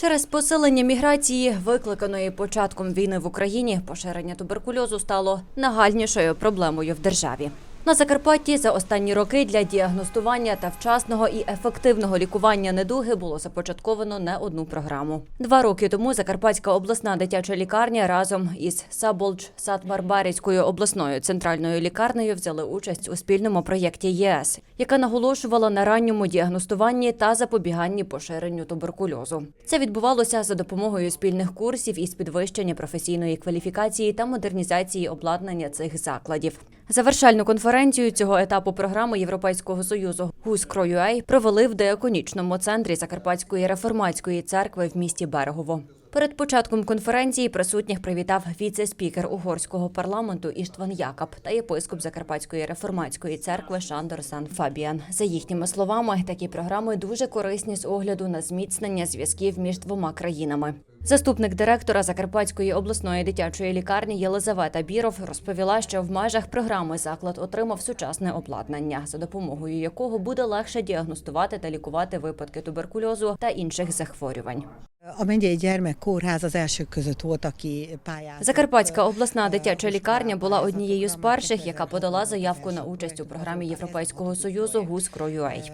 Через посилення міграції, викликаної початком війни в Україні, поширення туберкульозу стало нагальнішою проблемою в державі. На Закарпатті за останні роки для діагностування та вчасного і ефективного лікування недуги було започатковано не одну програму. Два роки тому Закарпатська обласна дитяча лікарня разом із Саболч Сатмарбарівською обласною центральною лікарнею взяли участь у спільному проєкті ЄС, яка наголошувала на ранньому діагностуванні та запобіганні поширенню туберкульозу. Це відбувалося за допомогою спільних курсів із підвищення професійної кваліфікації та модернізації обладнання цих закладів. Завершальну конференцію цього етапу програми Європейського союзу «Гусь-Крою-Ей» провели в деаконічному центрі Закарпатської реформатської церкви в місті Берегово. Перед початком конференції присутніх привітав віце-спікер угорського парламенту Іштван Якаб та єпископ Закарпатської реформатської церкви Шандор Сан Фабіан. За їхніми словами, такі програми дуже корисні з огляду на зміцнення зв'язків між двома країнами. Заступник директора Закарпатської обласної дитячої лікарні Єлизавета Біров розповіла, що в межах програми заклад отримав сучасне обладнання, за допомогою якого буде легше діагностувати та лікувати випадки туберкульозу та інших захворювань. Закарпатська обласна дитяча лікарня була однією з перших, яка подала заявку на участь у програмі Європейського союзу «Гусь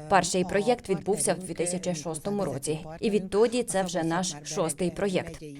Перший проєкт відбувся в 2006 році, і відтоді це вже наш шостий проєкт.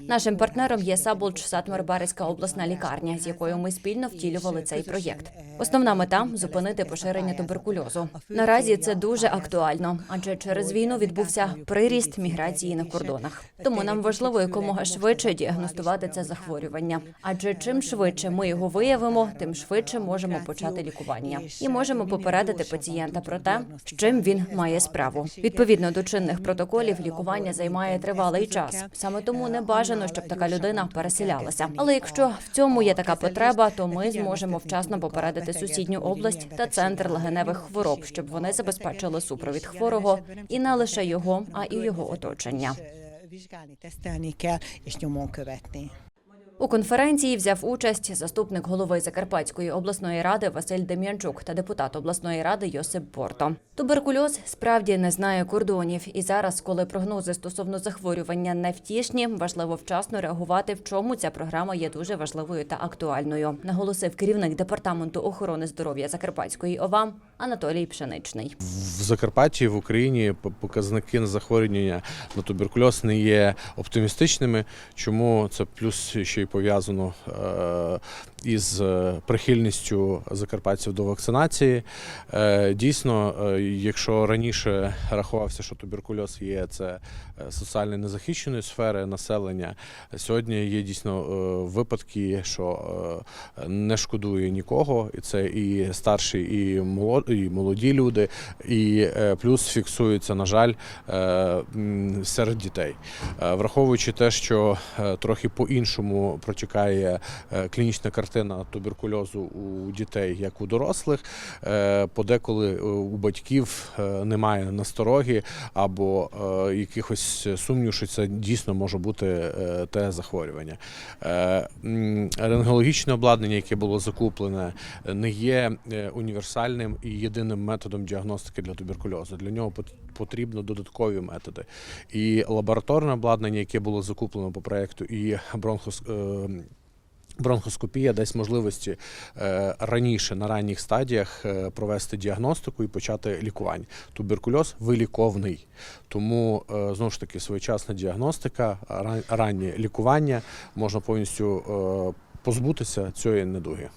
Нашим партнером є Саболч Сатмарбарська обласна лікарня, з якою ми спільно втілювали цей проєкт. Основна мета зупинити поширення туберкульозу. Наразі це дуже актуально, адже через війну відбувся приріст міграції на кордонах. Тому нам важливо якомога швидше діагностувати це захворювання. Адже чим швидше ми його виявимо, тим швидше можемо почати лікування і можемо попередити пацієнта про те, з чим він має справу. Відповідно до чинних протоколів, лікування займає тривалий час. Саме тому не бажано, щоб така людина переселялася. Але якщо в цьому є така потреба, то ми зможемо вчасно попередити сусідню область та центр легеневих хвороб, щоб вони забезпечили супровід хворого і не лише його, а і його оточення. Vizsgálni, tesztelni kell, és nyomon követni. У конференції взяв участь заступник голови Закарпатської обласної ради Василь Дем'янчук та депутат обласної ради Йосип Порто. Туберкульоз справді не знає кордонів, і зараз, коли прогнози стосовно захворювання невтішні, важливо вчасно реагувати, в чому ця програма є дуже важливою та актуальною. Наголосив керівник департаменту охорони здоров'я Закарпатської ОВА Анатолій Пшеничний. В Закарпатті в Україні показники на захворювання на туберкульоз не є оптимістичними. Чому це плюс ще й пов'язано е, із е, прихильністю закарпатців до вакцинації. Е, Дійсно, якщо раніше рахувався, що туберкульоз є це соціально незахищеної сфери населення, сьогодні є дійсно випадки, що не шкодує нікого, і це і старші, і молоді, люди, і плюс фіксується, на жаль, серед дітей. Враховуючи те, що трохи по-іншому протікає е, клінічна картина туберкульозу у дітей, як у дорослих, е, подеколи е, у батьків немає настороги або якихось сумнів, що це дійсно може бути те захворювання. Рентгенологічне обладнання, яке було закуплене, не є універсальним і єдиним методом діагностики для туберкульозу. Для нього потрібно додаткові методи. І лабораторне обладнання, яке було закуплено по проекту, і бронхос. е, Бронхоскопія дасть можливості е, раніше на ранніх стадіях е, провести діагностику і почати лікування. Туберкульоз виліковний, тому знову ж таки своєчасна діагностика, ран- раннє лікування можна повністю позбутися цієї недуги.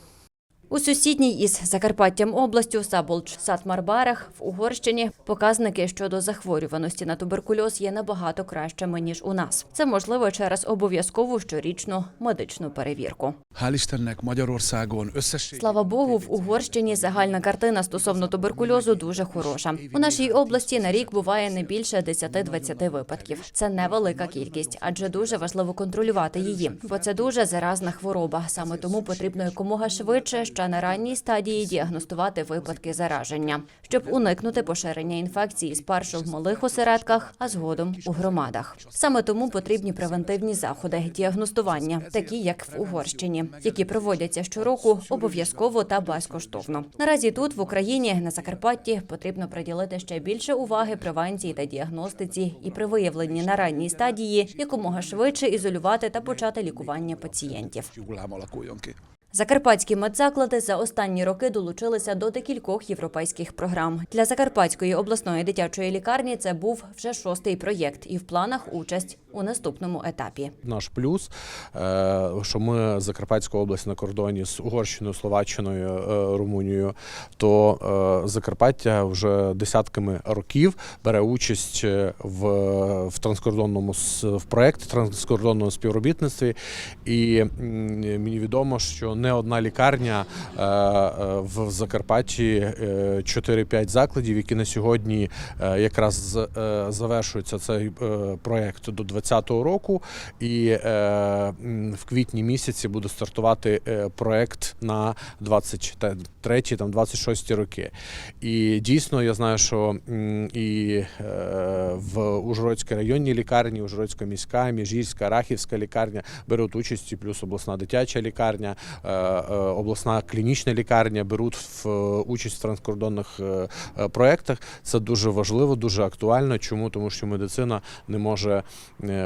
У сусідній із Закарпаттям областю Саболч Сатмарбарах в Угорщині показники щодо захворюваності на туберкульоз є набагато кращими ніж у нас. Це можливо через обов'язкову щорічну медичну перевірку. Слава Богу, в Угорщині загальна картина стосовно туберкульозу дуже хороша. У нашій області на рік буває не більше 10-20 випадків. Це невелика кількість, адже дуже важливо контролювати її, бо це дуже заразна хвороба. Саме тому потрібно якомога швидше хоча на ранній стадії діагностувати випадки зараження, щоб уникнути поширення інфекції спершу в малих осередках, а згодом у громадах. Саме тому потрібні превентивні заходи діагностування, такі як в Угорщині, які проводяться щороку обов'язково та безкоштовно. Наразі тут в Україні на Закарпатті потрібно приділити ще більше уваги превенції та діагностиці і при виявленні на ранній стадії якомога швидше ізолювати та почати лікування пацієнтів. Закарпатські медзаклади за останні роки долучилися до декількох європейських програм. Для Закарпатської обласної дитячої лікарні це був вже шостий проєкт, і в планах участь у наступному етапі. Наш плюс, е, що ми Закарпатська область на кордоні з Угорщиною, Словаччиною, е, Румунією, то е, Закарпаття вже десятками років бере участь в, в транскордонному в проєкті транскордонному співробітництві. І мені відомо, що не одна лікарня в Закарпатті е, 4-5 закладів, які на сьогодні якраз з- е, цей проєкт до 2020 року. І е, в квітні місяці буде стартувати е, проєкт на 23 там 26 роки. І дійсно я знаю, що і е, в Ужгородській районній лікарні, Ужгородська міська, Міжгірська, Рахівська лікарня беруть участь, плюс обласна дитяча лікарня, е, е, обласна клінічна лікарня беруть в е, участь в транскордонних е, проєктах. Це дуже важливо, дуже актуально. Чому? Тому що медицина не може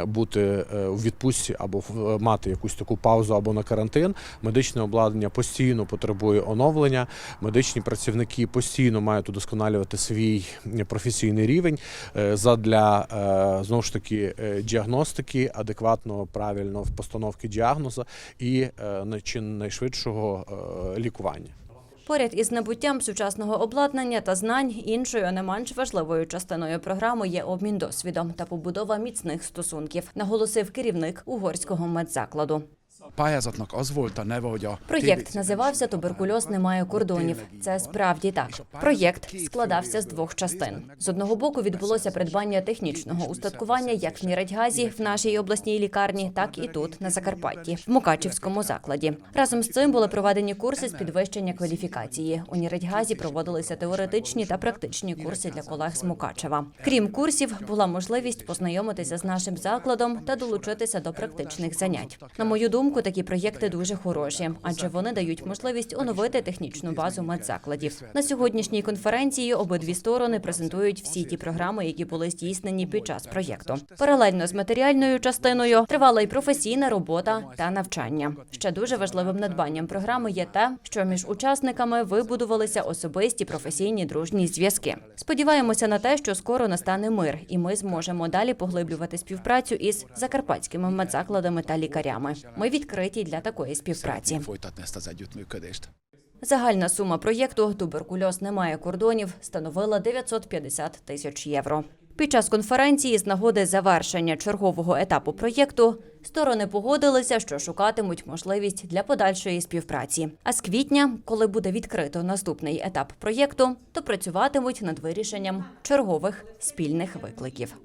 бути е, у відпустці або е, мати якусь таку паузу або на карантин. Медичне обладнання постійно потребує оновлення. Медичні працівники постійно мають удосконалювати свій е, професійний рівень е, задля е, знову ж таки е, діагностики, адекватного правильного постановки діагнозу і е, найшвидшого е, лікування. Поряд із набуттям сучасного обладнання та знань іншою не менш важливою частиною програми є обмін досвідом та побудова міцних стосунків, наголосив керівник угорського медзакладу. Pályázatnak az volt a neve, hogy a Проєкт називався Туберкульоз немає кордонів. Це справді так. Проєкт складався з двох частин. З одного боку відбулося придбання технічного устаткування як в Нірадьгазі в нашій обласній лікарні, так і тут на Закарпатті, в Мукачівському закладі. Разом з цим були проведені курси з підвищення кваліфікації. У Нірадьгазі проводилися теоретичні та практичні курси для колег з Мукачева. Крім курсів, була можливість познайомитися з нашим закладом та долучитися до практичних занять. На мою думку, такі проєкти дуже хороші, адже вони дають можливість оновити технічну базу медзакладів. На сьогоднішній конференції обидві сторони презентують всі ті програми, які були здійснені під час проєкту. Паралельно з матеріальною частиною тривала й професійна робота та навчання. Ще дуже важливим надбанням програми є те, що між учасниками вибудувалися особисті професійні дружні зв'язки. Сподіваємося на те, що скоро настане мир, і ми зможемо далі поглиблювати співпрацю із закарпатськими медзакладами та лікарями. Ми відкриті для такої співпраці. Загальна сума проєкту Туберкульоз немає кордонів становила 950 тисяч євро. Під час конференції з нагоди завершення чергового етапу проєкту сторони погодилися, що шукатимуть можливість для подальшої співпраці. А з квітня, коли буде відкрито наступний етап проєкту, то працюватимуть над вирішенням чергових спільних викликів.